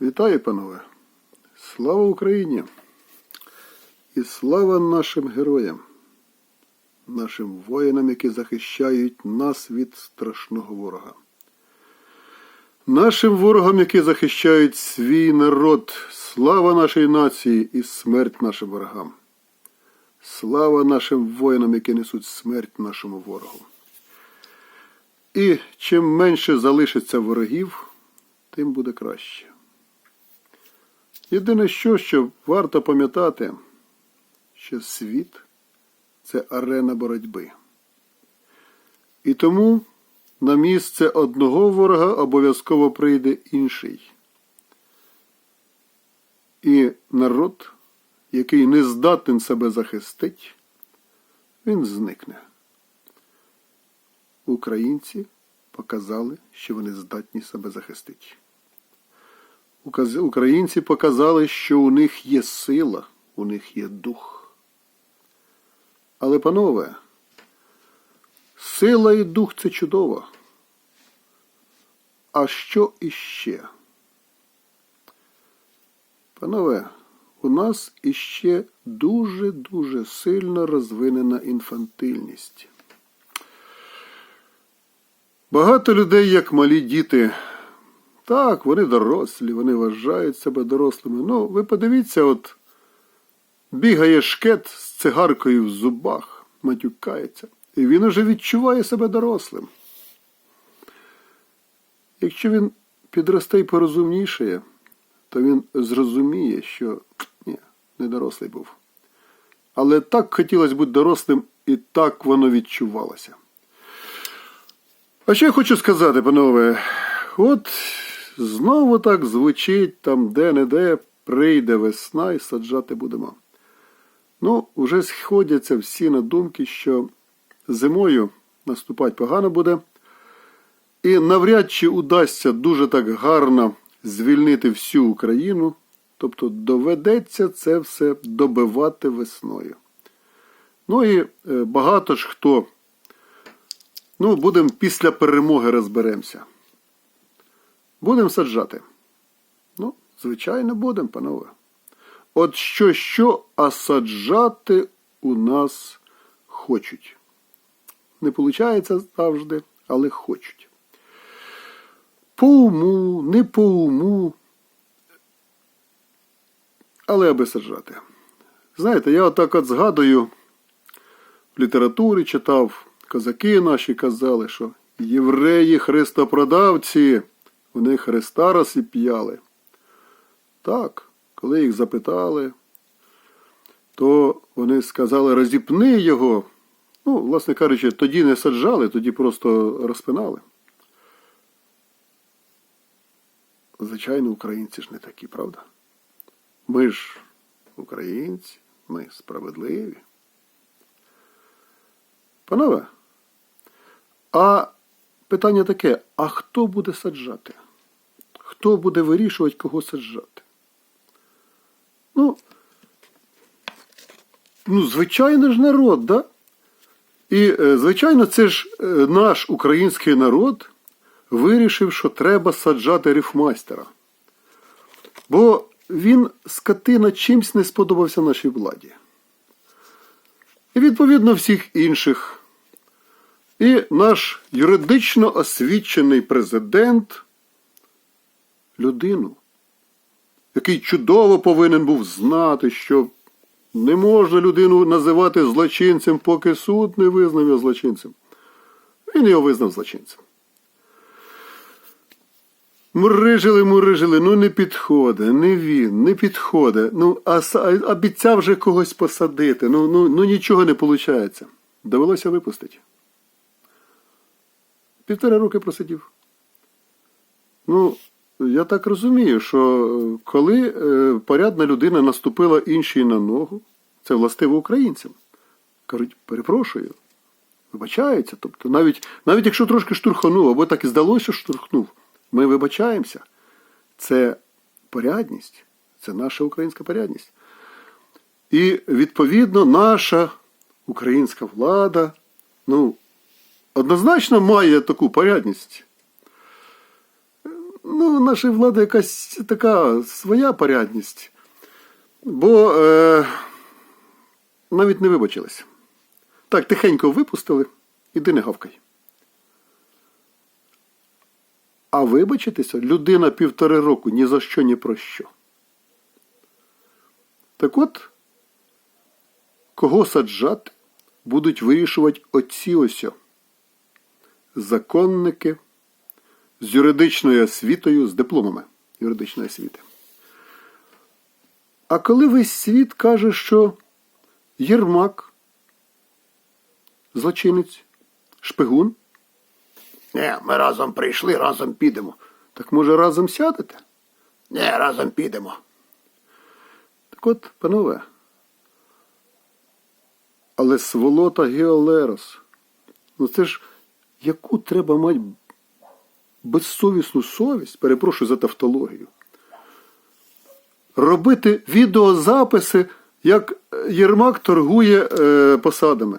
Вітаю, панове! Слава Україні! І слава нашим героям, нашим воїнам, які захищають нас від страшного ворога. Нашим ворогам, які захищають свій народ, слава нашій нації і смерть нашим ворогам. Слава нашим воїнам, які несуть смерть нашому ворогу. І чим менше залишиться ворогів, тим буде краще. Єдине що, що варто пам'ятати, що світ це арена боротьби. І тому на місце одного ворога обов'язково прийде інший. І народ, який не здатен себе захистить, він зникне. Українці показали, що вони здатні себе захистити. Українці показали, що у них є сила, у них є дух. Але, панове, сила і дух це чудово. А що іще? Панове, у нас іще дуже-дуже сильно розвинена інфантильність. Багато людей, як малі діти, так, вони дорослі, вони вважають себе дорослими. Ну, ви подивіться, от бігає шкет з цигаркою в зубах, матюкається, і він уже відчуває себе дорослим. Якщо він підросте і порозумнішає, то він зрозуміє, що ні, не дорослий був. Але так хотілося бути дорослим, і так воно відчувалося. А що я хочу сказати, панове, от знову так звучить там де-не-де прийде весна і саджати будемо. Ну, вже сходяться всі на думки, що зимою наступати погано буде, і навряд чи удасться дуже так гарно звільнити всю Україну, тобто доведеться це все добивати весною. Ну і е, багато ж хто. Ну, будемо після перемоги розберемося. Будемо саджати. Ну, звичайно, будемо, панове. От що, що, а саджати у нас хочуть. Не виходить завжди, але хочуть. По уму, не по уму. Але аби саджати. Знаєте, я отак от згадую в літературі читав, козаки наші казали, що євреї христопродавці, вони Христа розіп'яли. Так, коли їх запитали, то вони сказали, розіпни його. Ну, власне кажучи, тоді не саджали, тоді просто розпинали. Звичайно, українці ж не такі, правда? Ми ж українці, ми справедливі. Панове, а питання таке: а хто буде саджати? Хто буде вирішувати, кого саджати? Ну, ну звичайно ж народ, да? І, е, звичайно, це ж е, наш український народ вирішив, що треба саджати рифмайстера. Бо він, скотина, чимсь не сподобався нашій владі. І відповідно всіх інших. І наш юридично освічений президент людину, який чудово повинен був знати, що не можна людину називати злочинцем, поки суд не визнав його злочинцем. Він його визнав злочинцем. Мурижили, мурижили, ну не підходить, не він, не підходить. Ну, а, обіцяв вже когось посадити. Ну, ну, ну нічого не виходить. Довелося випустити. Півтора роки просидів. Ну, я так розумію, що е, коли е, порядна людина наступила іншій на ногу, це властиво українцям. Кажуть, перепрошую, вибачаються. Тобто, навіть, навіть якщо трошки штурханув, або так і здалося, що штурхнув, ми вибачаємося. Це порядність, це наша українська порядність. І відповідно наша українська влада, ну, однозначно має таку порядність. ну, нашої влади якась така своя порядність. Бо е, навіть не вибачились. Так, тихенько випустили, іди не гавкай. А вибачитися людина півтори року ні за що, ні про що. Так от, кого саджати, будуть вирішувати оці ось. Законники з юридичною освітою, з дипломами юридичної освіти. А коли весь світ каже, що Єрмак, злочинець, шпигун, не, ми разом прийшли, разом підемо. Так може разом сядете? Не, разом підемо. Так от, панове. Але сволота Геолерос. Ну це ж яку треба мати безсовісну совість, перепрошую за тавтологію. Робити відеозаписи, як Єрмак торгує е, посадами.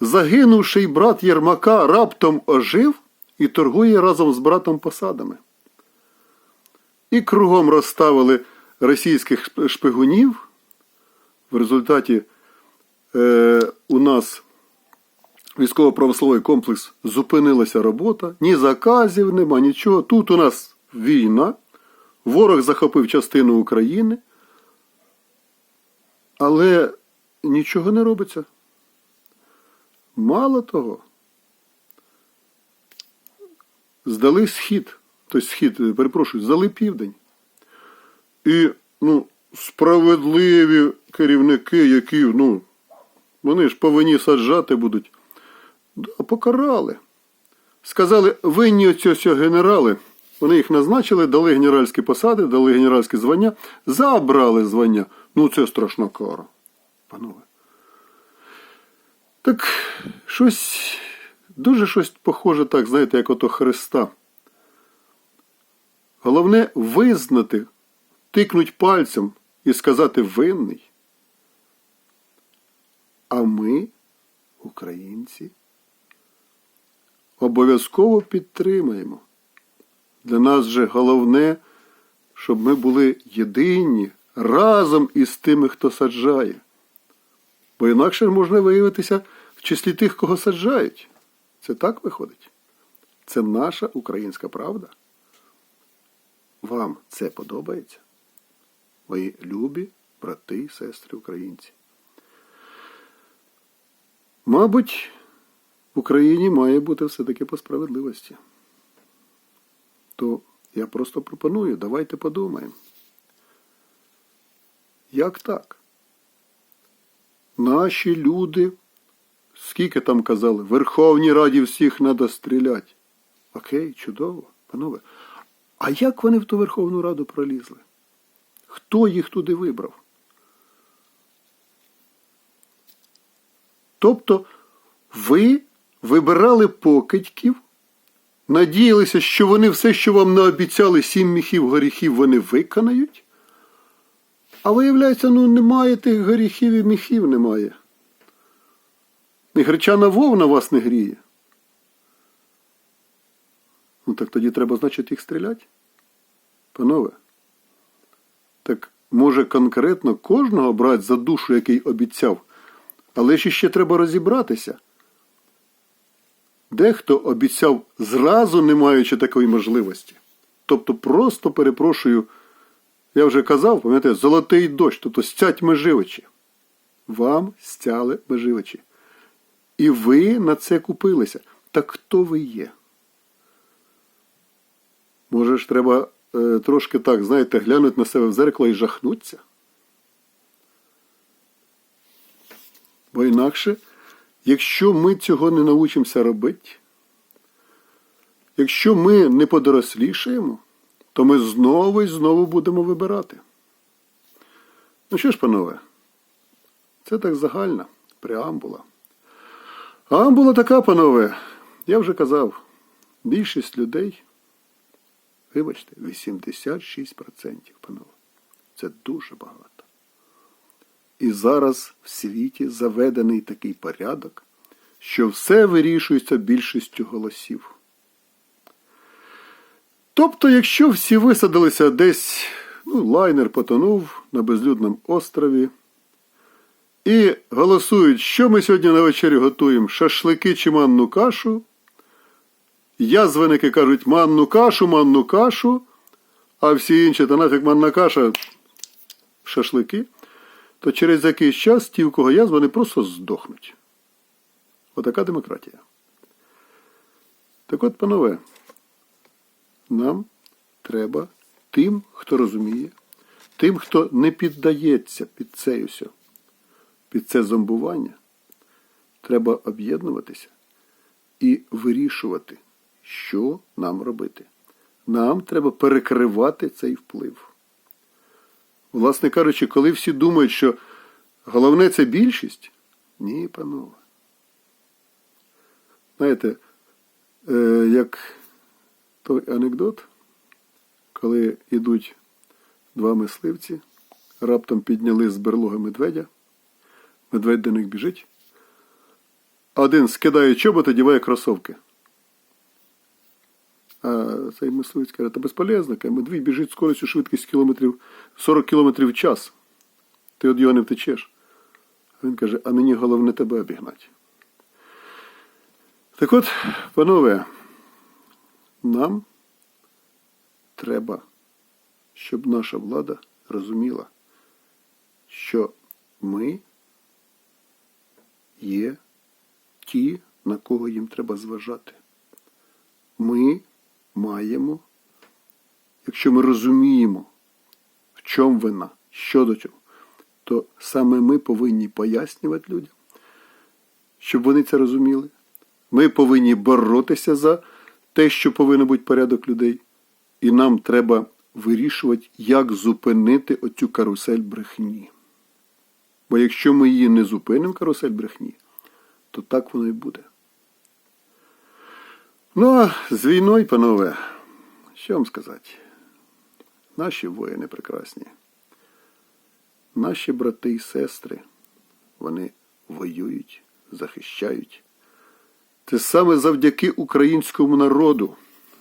Загинувший брат Єрмака раптом ожив і торгує разом з братом посадами. І кругом розставили російських шпигунів. В результаті е, у нас військово-правословий комплекс зупинилася робота, ні заказів нема, нічого. Тут у нас війна, ворог захопив частину України, але нічого не робиться. Мало того, здали схід, тобто схід, перепрошую, здали південь. І ну, справедливі керівники, які, ну, вони ж повинні саджати будуть. Да, покарали. Сказали, винні ось генерали. Вони їх назначили, дали генеральські посади, дали генеральські звання, забрали звання. Ну, це страшна кара. Панове. Так щось дуже щось похоже, так, знаєте, як ото Христа. Головне визнати, тикнуть пальцем і сказати винний. А ми, українці, обов'язково підтримаємо. Для нас же головне, щоб ми були єдині разом із тими, хто саджає. Бо інакше можна виявитися в числі тих, кого саджають. Це так виходить. Це наша українська правда. Вам це подобається? Мої любі брати і сестри українці. Мабуть, в Україні має бути все-таки по справедливості. То я просто пропоную, давайте подумаємо. Як так? Наші люди, скільки там казали, Верховній Раді всіх треба стріляти. Окей, чудово, панове. А як вони в ту Верховну Раду пролізли? Хто їх туди вибрав? Тобто ви вибирали покидьків, надіялися, що вони все, що вам наобіцяли, сім міхів горіхів, вони виконають. А виявляється, ну немає тих горіхів і міхів немає. І гречана вовна вас не гріє. Ну так тоді треба, значить, їх стріляти? Панове. Так може конкретно кожного брати за душу, який обіцяв. Але ж іще треба розібратися. Дехто обіцяв зразу, не маючи такої можливості. Тобто просто перепрошую, я вже казав, пам'ятаєте, золотий дощ, тобто стять меживичі. Вам стяли меживичі. І ви на це купилися. Так хто ви є? Може ж треба е, трошки так, знаєте, глянути на себе в зеркало і жахнуться? Бо інакше, якщо ми цього не научимося робити, якщо ми не подорослішаємо, то ми знову і знову будемо вибирати. Ну що ж, панове, це так загальна преамбула. Амбула така, панове, я вже казав, більшість людей, вибачте, 86%, панове. Це дуже багато. І зараз в світі заведений такий порядок, що все вирішується більшістю голосів. Тобто, якщо всі висадилися десь, ну, лайнер потонув на безлюдному острові, і голосують, що ми сьогодні на вечерю готуємо: шашлики чи манну кашу. Язвеники кажуть манну кашу, манну кашу, а всі інші, та нафіг манна каша, шашлики, то через якийсь час ті, у кого язва, вони просто здохнуть. Отака демократія. Так от, панове, нам треба тим, хто розуміє, тим, хто не піддається під це все, під це зомбування, треба об'єднуватися і вирішувати, що нам робити. Нам треба перекривати цей вплив. Власне кажучи, коли всі думають, що головне це більшість, ні, панове. Знаєте, е, як той анекдот, коли йдуть два мисливці, раптом підняли з берлоги медведя, медведь до них біжить, один скидає чоботи, діває кросовки. А цей мисливець каже, та безполезно, медвідь біжить з скоростю швидкість кілометрів 40 кілометрів в час. Ти від його не втечеш. Він каже, а мені головне тебе обігнати. Так от, панове, нам треба, щоб наша влада розуміла, що ми є ті, на кого їм треба зважати. Ми маємо, якщо ми розуміємо, в чому вина, що до чого, то саме ми повинні пояснювати людям, щоб вони це розуміли. Ми повинні боротися за те, що повинен бути порядок людей, і нам треба вирішувати, як зупинити оцю карусель брехні. Бо якщо ми її не зупинимо, карусель брехні, то так воно і буде. Ну, а з війною, панове, що вам сказати? Наші воїни прекрасні. Наші брати і сестри, вони воюють, захищають. Це саме завдяки українському народу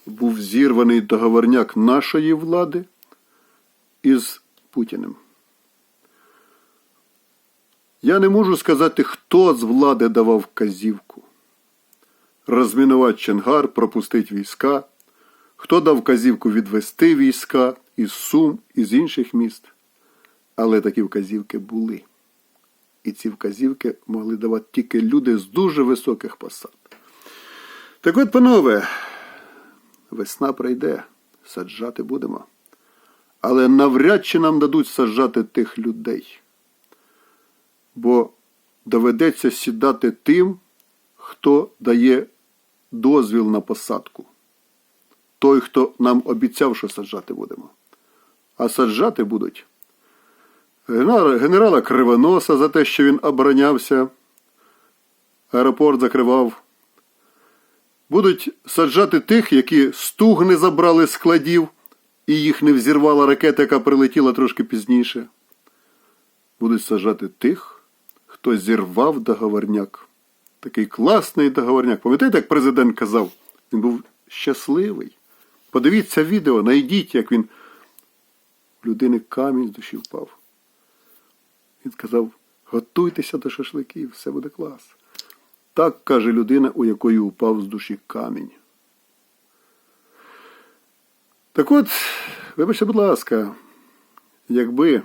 був зірваний договорняк нашої влади із Путіним. Я не можу сказати, хто з влади давав вказівку. Розмінувати Чонгар, пропустити війська, хто дав вказівку відвести війська із Сум, із інших міст. Але такі вказівки були. І ці вказівки могли давати тільки люди з дуже високих посад. Так от, панове, весна прийде, саджати будемо. Але навряд чи нам дадуть саджати тих людей. Бо доведеться сідати тим, хто дає дозвіл на посадку. Той, хто нам обіцяв, що саджати будемо. А саджати будуть генерала Кривоноса за те, що він оборонявся, аеропорт закривав. Будуть саджати тих, які стугни забрали з складів, і їх не взірвала ракета, яка прилетіла трошки пізніше. Будуть саджати тих, хто зірвав договорняк. Такий класний договорняк. Пам'ятаєте, як президент казав? Він був щасливий. Подивіться відео, найдіть, як він у людини камінь з душі впав. Він сказав, готуйтеся до шашликів, все буде клас. Так каже людина, у якої упав з душі камінь. Так от, вибачте, будь ласка, якби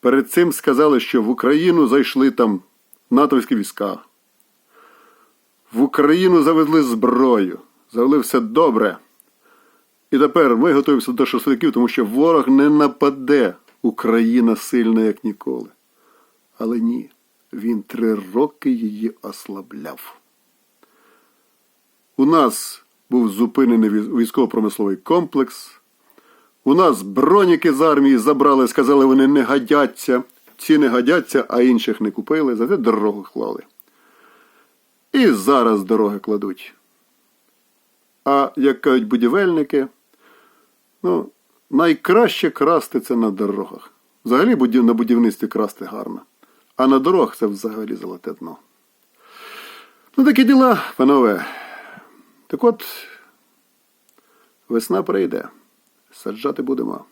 перед цим сказали, що в Україну зайшли там натовські війська, в Україну завезли зброю, завели все добре. І тепер ми готуємося до шашликів, тому що ворог не нападе. Україна сильна, як ніколи. Але ні, він три роки її ослабляв. У нас був зупинений військово-промисловий комплекс. У нас броніки з армії забрали, сказали, вони не годяться. Ці не годяться, а інших не купили, зате дорогу клали. І зараз дороги кладуть. А як кажуть будівельники, ну, найкраще красти це на дорогах. Взагалі на будівництві красти гарно. А на дорогах це взагалі золоте дно. Ну, такі діла, панове. Так от, Весна прийде, саджати будемо.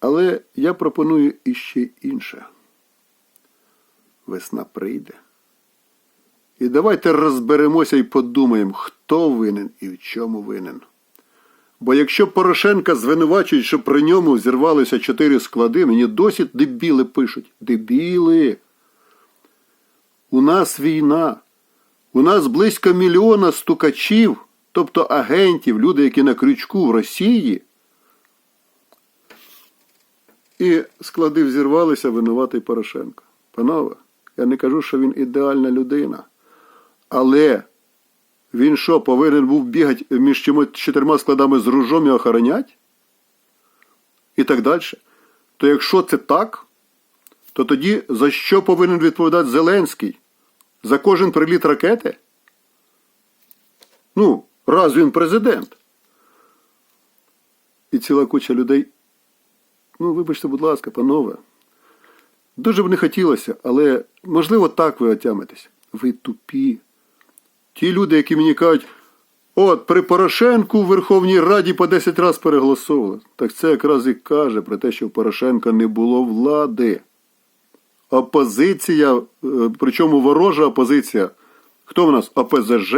Але я пропоную іще інше. Весна прийде. І давайте розберемося і подумаємо, хто винен і в чому винен. Бо якщо Порошенка звинувачують, що при ньому зірвалися чотири склади, мені досі дебіли пишуть. Дебіли. У нас війна. У нас близько мільйона стукачів, тобто агентів, люди, які на крючку в Росії. І склади взірвалися винуватий Порошенко. Панове, я не кажу, що він ідеальна людина. Але він що, повинен був бігати між чимось чотирма складами з ружом і охоронять? І так далі. То якщо це так, то тоді за що повинен відповідати Зеленський? За кожен приліт ракети? Ну, раз він президент. І ціла куча людей. Ну, вибачте, будь ласка, панове. Дуже б не хотілося, але можливо так ви отямитесь. Ви тупі. Ті люди, які мені кажуть, от при Порошенку в Верховній Раді по 10 разів переголосовували. Так це якраз і каже про те, що в Порошенка не було влади. Опозиція, е, причому ворожа опозиція. Хто в нас? ОПЗЖ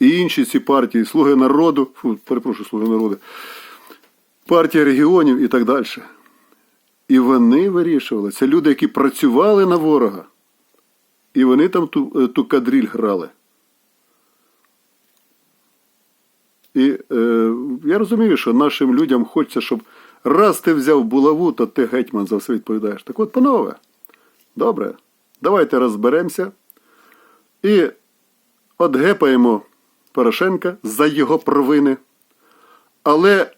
і інші ці партії, Слуги народу, фу, перепрошую, Слуги народу, партія регіонів і так далі. І вони вирішували. Це люди, які працювали на ворога. І вони там ту, е, ту кадріль грали. І е, я розумію, що нашим людям хочеться, щоб раз ти взяв булаву, то ти гетьман за все відповідаєш. Так от, панове, добре, давайте розберемося і отгепаємо Порошенка за його провини. Але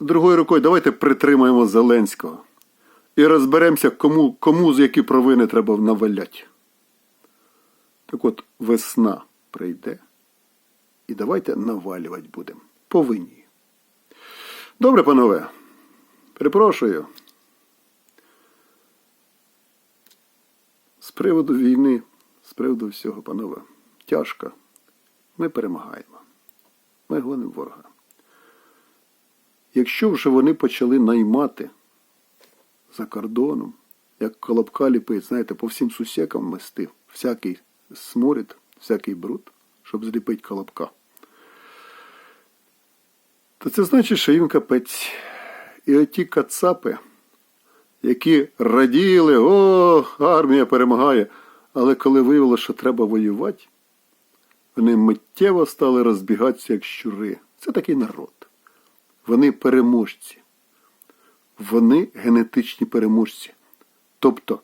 другою рукою давайте притримаємо Зеленського і розберемося, кому, кому з які провини треба наваляти. Так от, весна прийде. І давайте навалювати будемо. Повинні. Добре, панове. Перепрошую. З приводу війни, з приводу всього, панове, тяжко. Ми перемагаємо. Ми гонимо ворога. Якщо вже вони почали наймати за кордоном, як колобка ліпить, знаєте, по всім сусекам мести, всякий сморід, всякий бруд, щоб зліпити колобка то це значить, що їм капець. І оті кацапи, які раділи, о, армія перемагає. Але коли виявилося, що треба воювати, вони миттєво стали розбігатися, як щури. Це такий народ. Вони переможці. Вони генетичні переможці. Тобто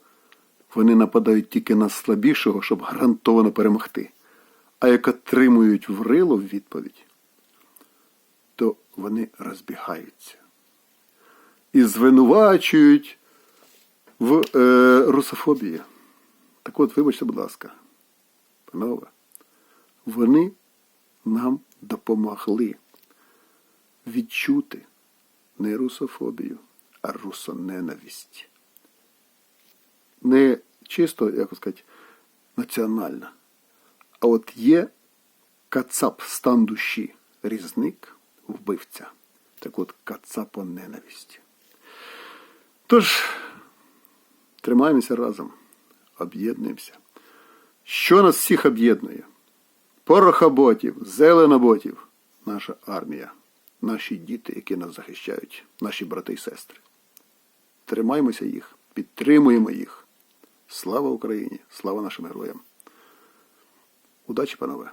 вони нападають тільки на слабішого, щоб гарантовано перемогти. А як отримують в рило в відповідь, вони розбігаються і звинувачують в е, русофобії. Так от, вибачте, будь ласка, панове, вони нам допомогли відчути не русофобію, а русоненависть. Не чисто, як сказати, національна, а от є кацап стан душі, різник вбивця. Так от кацапо ненависті. Тож, тримаємося разом, об'єднуємося. Що нас всіх об'єднує? Порохоботів, зеленоботів, наша армія, наші діти, які нас захищають, наші брати і сестри. Тримаємося їх, підтримуємо їх. Слава Україні! Слава нашим героям! Удачі, панове!